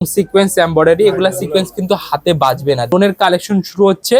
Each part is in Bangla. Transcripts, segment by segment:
সিকোয়েন্স এমব্রয়ডারি এগুলা সিকোয়েন্স কিন্তু হাতে বাজবে না। ফোনের কালেকশন শুরু হচ্ছে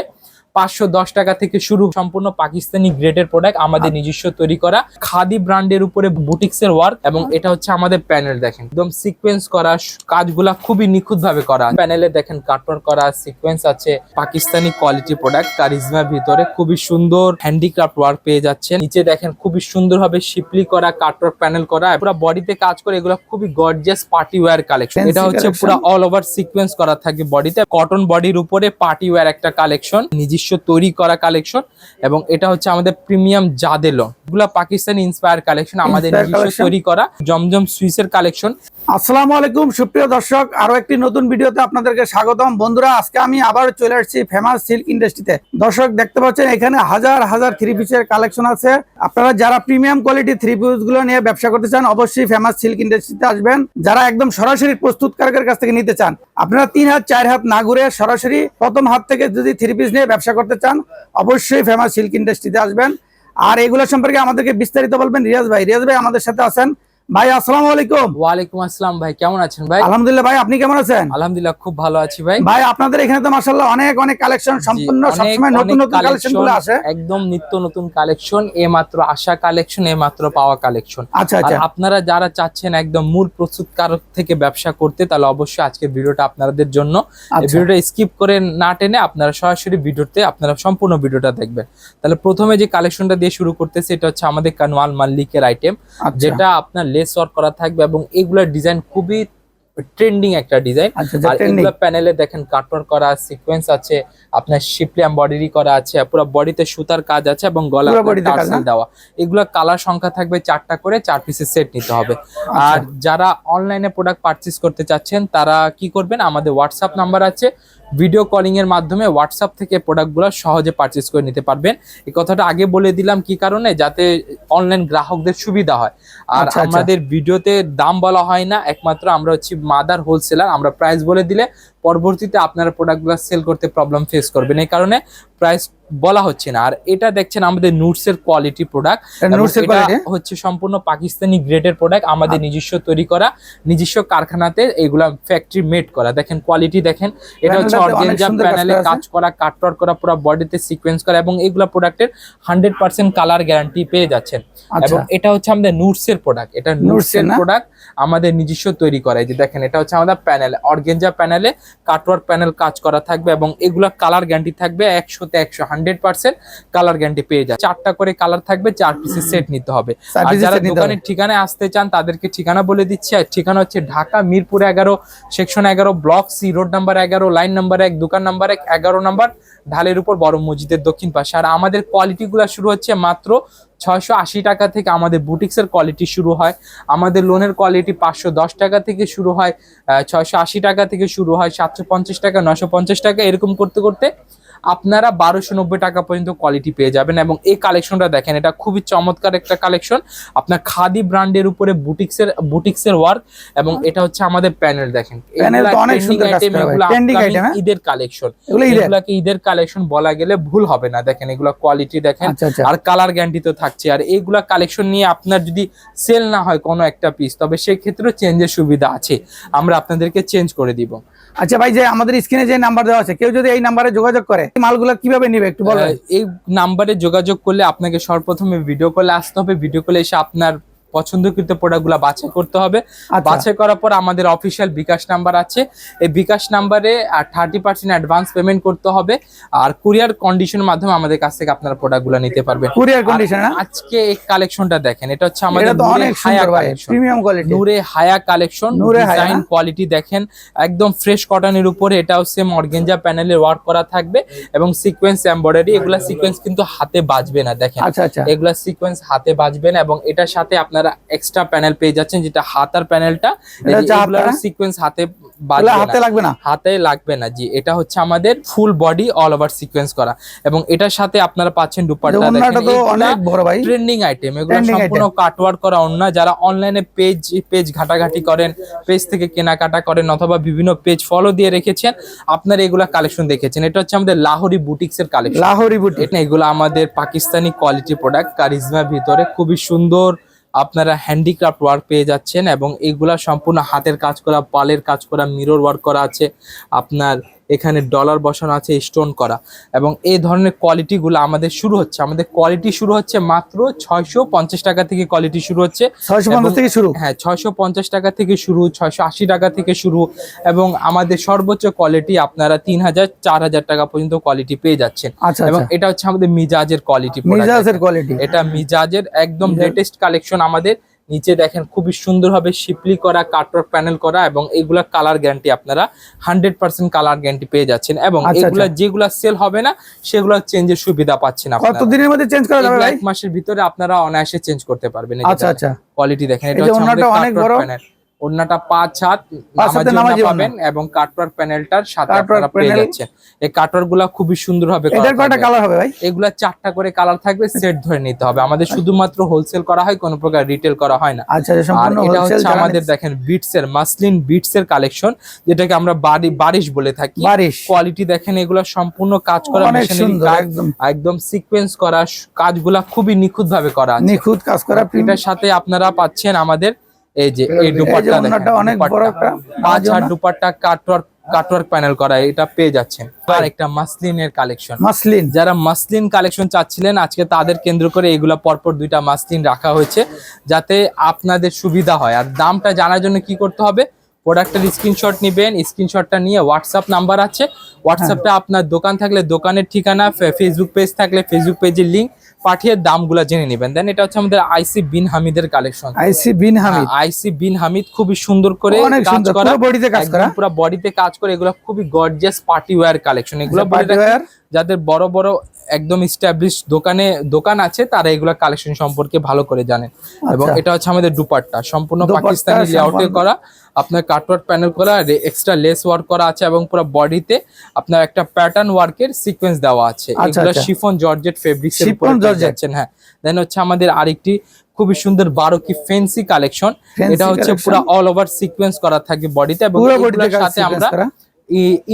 পাঁচশো দশ টাকা থেকে শুরু সম্পূর্ণ পাকিস্তানি গ্রেডের প্রোডাক্ট আমাদের নিজস্ব তৈরি করা খাদি ব্র্যান্ডের উপরে বুটিক্স এর ওয়ার্ক এবং এটা হচ্ছে আমাদের প্যানেল দেখেন। একদম সিকোয়েন্স করা কাজগুলা খুবই নিখুঁত ভাবে করা প্যানেলে দেখেন কাটওয়ার্ক করা সিকোয়েন্স আছে পাকিস্তানি কোয়ালিটি প্রোডাক্ট কারিজমার ভিতরে খুবই সুন্দর হ্যান্ডিক্রাফট ওয়ার্ক পেয়ে যাচ্ছেন। নিচে দেখেন খুবই সুন্দর ভাবে শিপলি করা কাটওয়ার্ক প্যানেল করা পুরো বডিতে কাজ করে এগুলো খুবই গর্জিয়াস পার্টি ওয়্যার কালেকশন এটা হচ্ছে। পুরো অল ওভার সিকোয়েন্স করা থাকবে বডিতে কটন বডির উপরে পার্টি ওয়্যার একটা কালেকশন নিজস্ব তৈরি করা কালেকশন এবং এটা হচ্ছে আমাদের প্রিমিয়াম জাদেলো। এগুলো পাকিস্তানি ইন্সপায়ার কালেকশন আমাদের নিজস্ব তৈরি করা জমজম সুইসের কালেকশন আসসালামু আলাইকুম সুপ্রিয় দর্শক আরও একটি নতুন ভিডিওতে আপনাদেরকে স্বাগতম। বন্ধুরা আজকে আমি আবার চলে আসছি ফেমাস সিল্ক ইন্ডাস্ট্রিতে দর্শক দেখতে পাচ্ছেন এখানে হাজার হাজার থ্রি পিসের কালেকশন আছে। আপনারা যারা প্রিমিয়াম কোয়ালিটি থ্রি পিসগুলো নিয়ে ব্যবসা করতে চান অবশ্যই ফেমাস সিল্ক ইন্ডাস্ট্রিতে আসবেন। যারা একদম সরাসরি প্রস্তুতকারকের কাছ থেকে নিতে চান আপনারা তিন হাত চার হাত না ঘুরে সরাসরি প্রথম হাত থেকে যদি থ্রি পিস নিয়ে ব্যবসা করতে চান, অবশ্যই ফেমাস সিল্ক ইন্ডাস্ট্রিতে আসবেন। আর এগুলো সম্পর্কে আমাদেরকে বিস্তারিত বলবেন রিয়াজ ভাই। রিয়াজ ভাই আমাদের সাথে আছেন। ভাই আসসালামু আলাইকুম। ওয়ালাইকুম আসসালাম ভাই কেমন আছেন ভাই? আলহামদুলিল্লাহ ভাই আপনি কেমন আছেন? আলহামদুলিল্লাহ খুব ভালো আছি ভাই। ভাই আপনাদের এখানে তো মাশাআল্লাহ অনেক অনেক কালেকশন সম্পূর্ণ সবসময় নতুন নতুন কালেকশনগুলো আসে। একদম নিত্য নতুন কালেকশন এ মাত্র আশা কালেকশন এ মাত্র পাওয়া কালেকশন আচ্ছা আর আচ্ছা আপনারা যারা চাচ্ছেন একদম মূল প্রস্তুতকারক থেকে ব্যবসা করতে তাহলে অবশ্যই আজকের ভিডিওটা আপনাদের জন্য। এই আচ্ছা। ভিডিওটা স্কিপ করে না টেনে আপনারা সরাসরি ভিডিওতে আপনারা সম্পূর্ণ ভিডিওটা দেখবেন। তাহলে প্রথমে যে কালেকশনটা দিয়ে শুরু করতেছে এটা হচ্ছে আমাদের কানওয়াল মাল্লিকের আইটেম আচ্ছা। যেটা আপনার লেস ওয়ার্ক করা থাকবে এবং এগুলার ডিজাইন খুবই ট্রেন্ডিং একটা ডিজাইন। আচ্ছা আচ্ছা আর এগুলো প্যানেলে দেখেন কাটওয়ার্ক করা সিকোয়েন্স আছে আপনার শিপলি এমব্রয়ডারি করা আছে পুরো বডিতে সুতার কাজ আছে এবং গলা টার্সেল দেওয়া। এগুলো কালার সংখ্যা থাকবে চারটা করে চার পিসের সেট নিতে হবে। আচ্ছা। আর যারা অনলাইনে প্রোডাক্ট পারচেজ করতে চাচ্ছেন তারা কি করবেন? আমাদের হোয়াটসঅ্যাপ নাম্বার আছে ভিডিও কলিং এর মাধ্যমে হোয়াটসঅ্যাপ থেকে প্রোডাক্টগুলো সহজে পারচেস করে নিতে পারবেন। এই কথাটা আগে বলে দিলাম কি কারণে? যাতে অনলাইন গ্রাহকদের সুবিধা হয়। আর আচ্ছা, আচ্ছা। আমাদের ভিডিওতে দাম বলা হয় না। একমাত্র আমরা হচ্ছি মাদার হোলসেলার আমরা প্রাইস বলে দিলে পরবর্তীতে আপনারা প্রোডাক্টগুলো সেল করতে প্রবলেম ফেস করবেন এই কারণে প্রাইস বলা হচ্ছে না। আর এটা দেখছেন আমাদের নুটস এর কোয়ালিটি প্রোডাক্ট এটা? হচ্ছে সম্পূর্ণ পাকিস্তানি গ্রেডের প্রোডাক্ট আমাদের নিজস্ব তৈরি করা নিজস্ব কারখানাতে এগুলা ফ্যাক্টরি মেড করা। দেখেন কোয়ালিটি দেখেন এটা হচ্ছে অর্গেনজা প্যানেলে কাজ করা কাটওয়ার্ক করা পুরো বডিতে সিকোয়েন্স করা এবং এগুলা প্রোডাক্টের হান্ড্রেড পার্সেন্ট কালার গ্যারান্টি পেয়ে যাচ্ছেন। আচ্ছা। এবং এটা হচ্ছে আমাদের নুটস এর প্রোডাক্ট এটা Nuts নুটস এর এর প্রোডাক্ট আমাদের নিজস্ব তৈরি করা। এই যে দেখেন এটা হচ্ছে আমাদের প্যানেল অর্গেনজা প্যানেলে কাটওয়ার্ক প্যানেল কাজ করা থাকবে এবং এগুলা কালার গ্যারান্টি থাকবে একশোতে একশো হান্ড্রেড পার্সেন্ট কালার গ্যারান্টি পেয়ে যায় চারটা করে কালার থাকবে চার পিসের সেট নিতে হবে। আর যারা। দোকানের ঠিকানায় আসতে চান তাদেরকে ঠিকানা বলে দিচ্ছি। আর ঠিকানা হচ্ছে ঢাকা মিরপুর এগারো সেকশন এগারো ব্লক সি রোড নাম্বার এগারো লাইন নাম্বার এক দোকান নাম্বার এক এগারো নাম্বার ঢালের উপর বড় মসজিদের দক্ষিণ পাশে। আর আমাদের কোয়ালিটি গুলা শুরু হচ্ছে মাত্র ছয়শো আশি টাকা থেকে আমাদের বুটিক্সের কোয়ালিটি শুরু হয়। আমাদের লোনের কোয়ালিটি পাঁচশো দশ টাকা থেকে শুরু হয় ছয়শো আশি টাকা থেকে শুরু হয়, সাতশো পঞ্চাশ টাকা নশো পঞ্চাশ টাকা, এরকম করতে করতে আপনারা বারোশো নব্বই টাকা পর্যন্ত কোয়ালিটি পেয়ে যাবেন এবং এই কালেকশনটা দেখেন এটা খুবই চমৎকার একটা কালেকশন আপনার খাদি ব্র্যান্ডের উপরে বুটিক্সের বুটিক্সের ওয়ার্ক এবং এটা হচ্ছে আমাদের প্যানেল দেখেন। হ্যাঁ? ঈদের কালেকশন? এগুলাকে ঈদের কালেকশন বলা গেলে ভুল হবে না। দেখেন এগুলা কোয়ালিটি দেখেন। আচ্ছা আচ্ছা। আর কালার গ্যারান্টি তো থাকছে। আর এইগুলা কালেকশন নিয়ে আপনার যদি সেল না হয় কোনো একটা পিস তবে সেক্ষেত্রেও চেঞ্জের সুবিধা আছে। আমরা আপনাদেরকে চেঞ্জ করে দিব। আচ্ছা ভাই, যে আমাদের স্ক্রিনে যে নাম্বার দেওয়া আছে, কেউ যদি এই নাম্বারে যোগাযোগ করে মালগুলো কীভাবে নিবে একটু বলো? এই নাম্বারে যোগাযোগ করলে আপনাকে সর্বপ্রথমে ভিডিও কলে আসতে হবে। ভিডিও কলে এসে আপনার পছন্দকৃত প্রোডাক্টগুলো বাছাই করতে হবে। আচ্ছা। বাছাই করার পর আমাদের অফিসিয়াল বিকাশ নাম্বার আছে। এই বিকাশ নাম্বারে থার্টি পার্সেন্ট অ্যাডভান্স পেমেন্ট করতে হবে। আর কুরিয়ার কন্ডিশনের মাধ্যমে আমাদের কাছ থেকে আপনার প্রোডাক্টগুলো নিতে পারবেন। কুরিয়ার কন্ডিশন আজকে এই কালেকশনটা দেখেন এটা হচ্ছে আমাদের অনেক হায়া কালেকশন প্রিমিয়াম কোয়ালিটি নূরে হায়া কালেকশন নূরে ডিজাইন কোয়ালিটি দেখেন একদম ফ্রেশ কটনের উপরে এটাও সেম অর্গেঞ্জা প্যানেলে ওয়ার্ক করা থাকবে এবং সিকোয়েন্স এমব্রয়ডারি এগুলা সিকোয়েন্স কিন্তু হাতে বাজবে না দেখেন। আচ্ছা আচ্ছা। এগুলা সিকোয়েন্স হাতে বাজবে না এবং এটার সাথে আপনারা এক্সট্রা প্যানেল পেয়ে যাচ্ছেন যেটা হাতার প্যানেলটা সিকোয়েন্স হাতে হাতে না। লাগবে না? হাতে লাগবে না জি। এটা হচ্ছে আমাদের full body all over sequence করা। এবং এটার সাথে আপনারা পাচ্ছেন দুপাট্টা ওন্নাটা তো দেখেন অনেক বড় ভাই। ট্রেন্ডিং আইটেম এগুলো Trending সম্পূর্ণ কাটওয়ার্ক করা অন্য যারা অনলাইনে পেজ পেজ ঘাটাঘাটি করেন পেজ থেকে কেনাকাটা করেন অথবা বিভিন্ন পেজ ফলো দিয়ে রেখেছেন আপনারা এগুলা কালেকশন দেখেছেন। এটা হচ্ছে আমাদের লাহোরি বুটিক্স এর কালেকশন লাহোরি বুটি এটা এগুলো আমাদের পাকিস্তানি কোয়ালিটি প্রোডাক্ট কারিজমার ভিতরে খুবই সুন্দর আপনারা হ্যান্ডিক্রাফট ওয়ার্ক পেয়ে যাচ্ছেন এবং এগুলা সম্পূর্ণ হাতের কাজ করা পালের কাজ করা মিরর ওয়ার্ক করা আছে। আপনার এখানে ডলার বসানো আছে স্টোন করা। এবং এই ধরনের কোয়ালিটিগুলো আমাদের শুরু হচ্ছে। আমাদের কোয়ালিটি শুরু হচ্ছে মাত্র ছয়শো পঞ্চাশ টাকা থেকে কোয়ালিটি শুরু হচ্ছে। ছয়শো পঞ্চাশ থেকে শুরু? হ্যাঁ ছয়শো পঞ্চাশ টাকা থেকে শুরু ছয়শো আশি টাকা থেকে শুরু। এবং আমাদের সর্বোচ্চ কোয়ালিটি আপনারা তিন হাজার চার হাজার টাকা পর্যন্ত কোয়ালিটি পেয়ে যাচ্ছেন। আচ্ছা এবং আচ্ছা। এটা হচ্ছে আমাদের মিজাজের কোয়ালিটি মিজাজের কোয়ালিটি এটা মিজাজের একদম লেটেস্ট কালেকশন আমাদের। নিচে দেখেন খুবই সুন্দরভাবে শিপলি করা কাটওয়ার্ক প্যানেল করা এবং এগুলা কালার গ্যারান্টি আপনারা হান্ড্রেড পার্সেন্ট কালার গ্যারান্টি পেয়ে যাচ্ছেন এবং আচ্ছা, এগুলা যেগুলা সেল হবে না সেগুলা চেঞ্জের সুবিধা পাচ্ছেন আপনারা। কত দিনের মধ্যে চেঞ্জ করা যাবে ভাই? এক মাসের ভিতরে আপনারা অনায়াসে চেঞ্জ করতে পারবেন। আচ্ছা আচ্ছা। কোয়ালিটি দেখেন এটা হচ্ছে অনেক বড়। প্যানেল ওড়নাটা পাঁচ হাত নামাজি। পাবেন এবং কাটওয়ার্ক প্যানেলটার সাথে আপনারা পেয়ে যাচ্ছেন। এই কাটওয়ার্কগুলা খুবই এটার কয়টা কালার হবে ভাই? এগুলা চারটা করে কালার থাকবে সেট ধরে নিতে হবে। আমাদের শুধুমাত্র হোলসেল করা হয় কোনো প্রকার রিটেল করা হয় না। আচ্ছা আচ্ছা, আর এটা হচ্ছে আমাদের দেখেন বিটস এর মাসলিন বিটস এর কালেকশন যেটাকে আমরা বাড়ি বারিশ বলে থাকি। কোয়ালিটি দেখেন এগুলো সম্পূর্ণ কাজ করা সুন্দর একদম। সিকোয়েন্স করা কাজগুলা খুবই নিখুঁত ভাবে করা নিখুঁত কাজ করা এটার সাথে আপনারা পাচ্ছেন আমাদের এই যে এই দুপাট্টা অনেক বড় একটা পাঁচ হাত দুপাট্টা কাটওয়ার্ক কাটওয়ার্ক প্যানেল করা এটা পেয়ে যাচ্ছেন। আর একটা মাসলিনের কালেকশন মাসলিন। যারা মাসলিন কালেকশন চাচ্ছিলেন আজকে তাদের কেন্দ্র করে এগুলা পরপর দুইটা মাসলিন রাখা হয়েছে যাতে আপনাদের সুবিধা হয়। আর দামটা জানার জন্য কি করতে হবে? প্রোডাক্টের স্ক্রিনশট নেবেন স্ক্রিনশটটা নিয়ে হোয়াটসঅ্যাপ নাম্বার আছে। হোয়াটসঅ্যাপটা আপনার দোকান থাকলে দোকানের ঠিকানা ফেসবুক পেজ থাকলে ফেসবুক পেজের লিঙ্ক পাঠিয়ে দামগুলো জেনে নেবেন। দেন এটা হচ্ছে আমাদের আইসি বিন হামিদের কালেকশন আইসি বিন হামিদ। আইসি বিন হামিদ খুবই সুন্দর করে কাজ করা। পুরো বডিতে কাজ করা। পুরো বডিতে কাজ করে এগুলো খুবই গর্জিয়াস পার্টি ওয়্যার কালেকশন এগুলো পার্টি রাখি, ওয়্যার যাদের বড় বড় একদম স্টাবলিশ দোকানে দোকান আছে তারা এগুলো কালেকশন সম্পর্কে ভালো করে জানেন এবং আচ্ছা। এটা হচ্ছে আমাদের দুপাট্টা সম্পূর্ণ পাকিস্তানি লেআউটে করা আপনার কাটওয়ার্ক প্যানেল করা এক্সট্রা লেস ওয়ার্ক করা আছে এবং পুরো বডিতে আপনার একটা প্যাটার্ন ওয়ার্কের সিকোয়েন্স দেওয়া আছে এগুলো। Chiffon georgette fabrics chiffon. যাচ্ছেন হ্যাঁ দেন হচ্ছে আমাদের আরেকটি খুবই সুন্দর বারো কি ফেন্সি কালেকশন এটা হচ্ছে। পুরো অল ওভার সিকোয়েন্স করা থাকে বডিতে এবং সাথে আমরা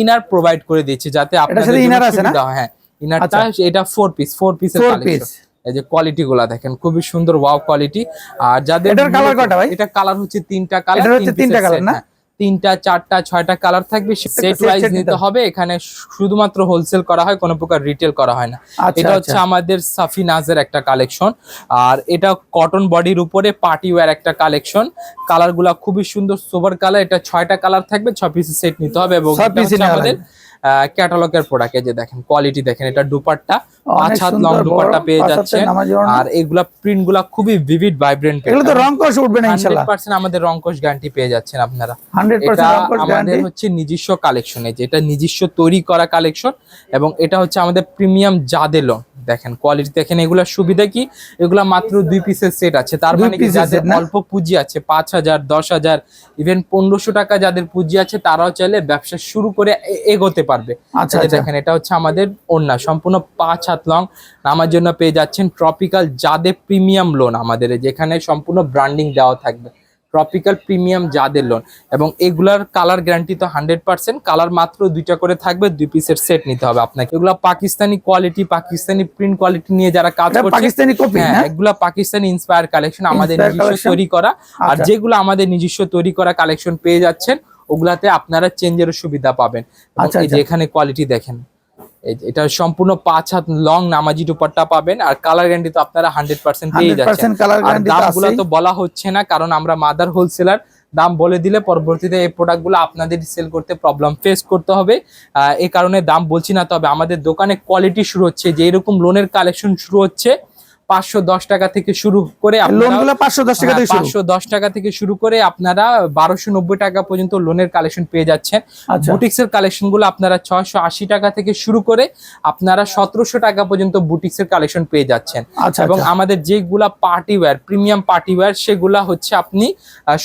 ইনার প্রোভাইড করে দিচ্ছি যাতে আপনাদের ইনার আছে না? হ্যাঁ ইনারটা এটা ফোর পিস ফোর পিসের কালেকশন পিস এই যে কোয়ালিটি গুলা দেখেন খুবই সুন্দর ওয়াও কোয়ালিটি আর যাদের এটার কালার কটা ভাই? এটা কালার হচ্ছে তিনটা কালার এটা হচ্ছে তিনটা কালার না? তিনটা চারটা ছয়টা কালার থাকবে সেট ওয়াইজ নিতে হবে। এখানে শুধুমাত্র হোলসেল করা হয় কোনো প্রকার রিটেল করা হয় না। আচ্ছা এটা হচ্ছে আচ্ছা আমাদের সাফি নাজের একটা কালেকশন আর এটা কটন বডির উপরে পার্টি ওয়ার একটা কালেকশন কালারগুলা খুবই সুন্দর সোবার কালার এটা ছয়টা কালার থাকবে ছ পিসের সেট নিতে হবে। এবং হচ্ছে আমাদের ক্যাটালগের প্রোডাক্ট এই যে দেখেন কোয়ালিটি দেখেন এটা দুপাট্টা পাঁচ হাত লং দুপাট্টা পেয়ে যাচ্ছে আর এগুলা প্রিন্টগুলা খুবই ভিভিড ভাইব্রেন্ট এগুলো তো রং কষ উঠবে না ইনশাআল্লাহ। 100% আমাদের রংকশ গ্যারান্টি পেয়ে যাচ্ছেন আপনারা। হান্ড্রেড এটা পার্সেন্ট রং কষ আমাদের হচ্ছে নিজস্ব কালেকশন এই যে এটা নিজস্ব তৈরি করা কালেকশন এবং এটা হচ্ছে আমাদের প্রিমিয়াম জাদেলো দেখেন কোয়ালিটি দেখেন এগুলা সুবিধা কি? এগুলা মাত্র দুই পিসের সেট আছে। তার মানে কি যাদের অল্প পুঁজি আছে পাঁচ হাজার দশ হাজার ইভেন পনেরোশো টাকা যাদের পুঁজি আছে তারাও চাইলে ব্যবসা শুরু করে এগোতে পারবে। আচ্ছা আচ্ছা। দেখেন এটা হচ্ছে আমাদের ওড়না সম্পূর্ণ পাঁচ হাত লং নামার জন্য পেয়ে যাচ্ছেন ট্রপিক্যাল জাদে প্রিমিয়াম লোন আমাদের যেখানে সম্পূর্ণ ব্র্যান্ডিং দেওয়া থাকবে। ট্রপিক্যাল প্রিমিয়াম জাদের লোন এবং এগুলার কালার গ্যারান্টি তো হান্ড্রেড পার্সেন্ট কালার মাত্র দুইটা করে থাকবে দুই পিসের সেট নিতে হবে আপনাকে। এগুলা Pakistani quality Pakistani print quality নিয়ে যারা কাজ করছে পাকিস্তানি কপি হ্যাঁ না এগুলা পাকিস্তানি ইন্সপায়ার কালেকশন আমাদের নিজস্ব তৈরি করা। আর আচ্ছা। যেগুলো আমাদের নিজস্ব তৈরি করা কালেকশন পেয়ে যাচ্ছেন ওগুলাতে আপনারা চেঞ্জের সুবিধা পাবেন। আচ্ছা, এই যে আচ্ছা। এখানে কোয়ালিটি দেখেন। এটা সম্পূর্ণ পাঁচ হাত লং নামাজি দুপাট্টা পাবেন আর কালার গ্যারান্টি তো আপনারা হান্ড্রেড পার্সেন্ট পেয়ে যাচ্ছেন। আর দামগুলো তো বলা হচ্ছে না কারণ আমরা মাদার হোলসেলার দাম বলে দিলে পরবর্তীতে এই প্রোডাক্টগুলো আপনাদের সেল করতে প্রবলেম ফেস করতে হবে। আহ, এই কারণে দাম বলছি না তবে আমাদের দোকানে কোয়ালিটি শুরু হচ্ছে যে এরকম লোনের কালেকশন শুরু হচ্ছে পাঁচশো দশ টাকা থেকে শুরু করে পাঁচশো দশ টাকা থেকে শুরু? পাঁচশো দশ টাকা থেকে শুরু করে আপনারা বারোশো নব্বই টাকা পর্যন্ত লোনের কালেকশন পেয়ে যাচ্ছেন। বুটিক্স এর কালেকশনগুলো আপনারা ছয়শো আশি টাকা থেকে শুরু করে আপনারা সতেরোশো টাকা পর্যন্ত বুটিক্স এর কালেকশন পেয়ে যাচ্ছেন। আচ্ছা এবং আচ্ছা। আমাদের যেগুলা party wear premium party wear সেগুলা হচ্ছে আপনি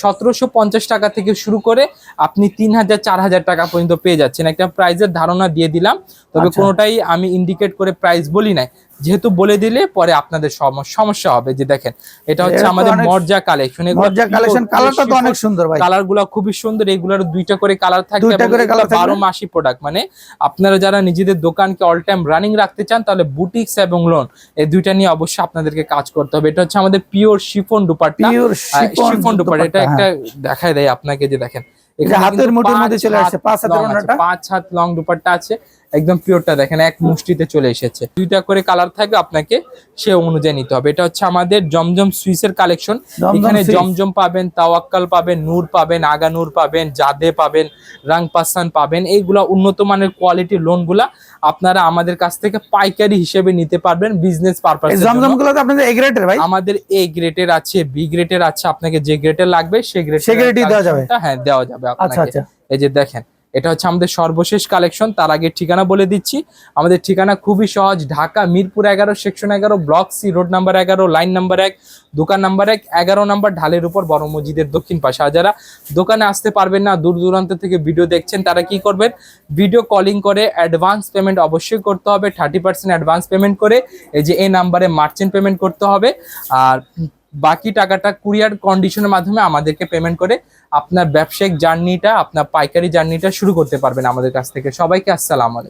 সতেরোশো পঞ্চাশ টাকা থেকে শুরু করে আপনি তিন হাজার চার হাজার টাকা পর্যন্ত পেয়ে যাচ্ছেন। একটা প্রাইজের ধারণা দিয়ে দিলাম। তবে আচ্ছা। কোনোটাই আমি ইন্ডিকেট করে প্রাইস বলি নাই। যেহেতু বলে দিলে পরে আপনাদের সম- সমস্যা হবে যে দেখেন এটা হচ্ছে আমাদের মর্জা কালেকশন মর্জা কালেকশন কালারটা তো অনেক সুন্দর ভাই। কালার খুবই সুন্দর এগুলোর দুইটা করে কালার দুইটা করে colour বারো মাসি প্রোডাক্ট মানে আপনারা যারা নিজেদের দোকানকে অল টাইম রানিং রাখতে চান তাহলে বুটিক্স এবং লোন এই দুইটা নিয়ে অবশ্যই আপনাদেরকে কাজ করতে হবে। এটা হচ্ছে আমাদের pure chiffon dupatta. Pure chiffon dupatta এটা একটা দেখায় দেয় আপনাকে যে দেখেন হাতের মুঠোর মধ্যে চলে হাত পাঁচ ওড়নাটা। পাঁচ হাত লং দুপাট্টা আছে। একদম পিওরটা দেখেন এক মুষ্টিতে চলে এসেছে। দুইটা করে কালার থাকবে আপনাকে সে অনুযায়ী নিতে হবে। এটা হচ্ছে আমাদের জমজম সুইসের কালেকশন। এখানে জমজম পাবেন তাওয়াক্কাল পাবেন নূর পাবেন আগা নূর পাবেন জাদে পাবেন রাং পাসান পাবেন। এইগুলা উন্নত মানের কোয়ালিটি লোনগুলা আপনারা আমাদের কাছ থেকে পাইকারি হিসেবে নিতে পারবেন বিজনেস পারপাস এই জমজমগুলো তো আপনাদের এগ্রেটের ভাই। আমাদের এ গ্রেডের আছে বি গ্রেডের আছে আপনাকে যে গ্রেডের লাগবে সে গ্রেড সে দেওয়া যাবে? হ্যাঁ দেওয়া যাবে আচ্ছা আপনাকে। আচ্ছা। এই যে দেখেন এটা হচ্ছে আমাদের সর্বশেষ কালেকশন তার আগে ঠিকানা বলে দিচ্ছি। আমাদের ঠিকানা খুবই সহজ, ঢাকা, মিরপুর এগারো সেকশন এগারো ব্লক সি রোড নাম্বার এগারো লাইন নাম্বার এক, দোকান নাম্বার এক, এগারো নাম্বার ঢালের উপর বড় মসজিদের দক্ষিণ পাশে। আর যারা দোকানে আসতে পারবেন না, দূর দূরান্ত থেকে ভিডিও দেখছেন, তারা কি করবেন? ভিডিও কলিং করে অ্যাডভান্স পেমেন্ট অবশ্যই করতে হবে থার্টি পার্সেন্ট অ্যাডভান্স পেমেন্ট করে, এই যে এই নাম্বারে মার্চেন্ট পেমেন্ট করতে হবে। আর বাকি টাকাটা কুরিয়ার কন্ডিশনের মাধ্যমে আমাদেরকে পেমেন্ট করে আপনার ব্যবসায়িক জার্নিটা আপনার পাইকারি জার্নিটা শুরু করতে পারবেন আমাদের কাছ থেকে। সবাইকে আসসালাম আলাইকুম।